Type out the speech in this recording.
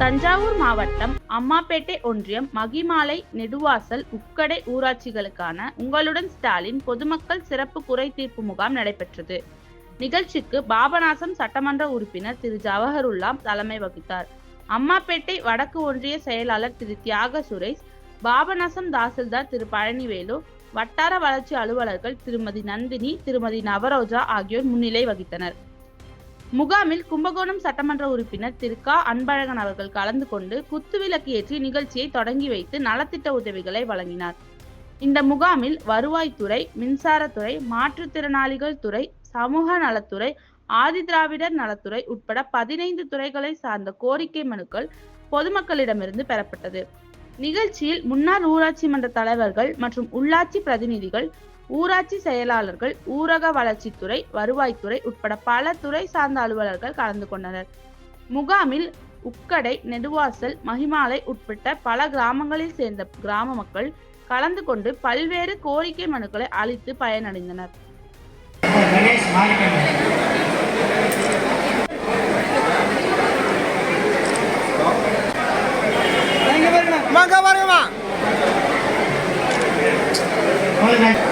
தஞ்சாவூர் மாவட்டம் அம்மாப்பேட்டை ஒன்றியம் மகிமாலை நெடுவாசல் உக்கடை ஊராட்சிகளுக்கான உங்களுடன் ஸ்டாலின் பொதுமக்கள் சிறப்பு குறை தீர்ப்பு முகாம் நடைபெற்றது. நிகழ்ச்சிக்கு பாபநாசம் சட்டமன்ற உறுப்பினர் திரு ஜவஹருல்லா தலைமை வகித்தார். அம்மாப்பேட்டை வடக்கு ஒன்றிய செயலாளர் திரு தியாக சுரேஷ் பாபநாசம் தாசில்தார் திரு பழனிவேலு வட்டார வளர்ச்சி அலுவலர்கள் திருமதி நந்தினி திருமதி நவரோஜா ஆகியோர் முன்னிலை வகித்தனர். முகாமில் கும்பகோணம் சட்டமன்ற உறுப்பினர் திரு க. அன்பழகன் அவர்கள் கலந்து கொண்டு குத்துவிளக்கு ஏற்றி நிகழ்ச்சியை தொடங்கி வைத்து நலத்திட்ட உதவிகளை வழங்கினார். இந்த முகாமில் வருவாய்த்துறை மின்சாரத்துறை மாற்றுத்திறனாளிகள் துறை சமூக நலத்துறை ஆதிதிராவிடர் நலத்துறை உட்பட பதினைந்து துறைகளை சார்ந்த கோரிக்கை மனுக்கள் பொதுமக்களிடமிருந்து பெறப்பட்டது. நிகழ்ச்சியில் முன்னாள் ஊராட்சி மன்ற தலைவர்கள் மற்றும் உள்ளாட்சி பிரதிநிதிகள் ஊராட்சி செயலாளர்கள் ஊரக வளர்ச்சித்துறை வருவாய்த்துறை உட்பட பல துறை சார்ந்த அலுவலர்கள் கலந்து கொண்டனர். முகாமில் உக்கடை நெடுவாசல் மகிமாலை உட்பட்ட பல கிராமங்களில் சேர்ந்த கிராம மக்கள் கலந்து கொண்டு பல்வேறு கோரிக்கை மனுக்களை அளித்து பயனடைந்தனர். 頑張れば。はい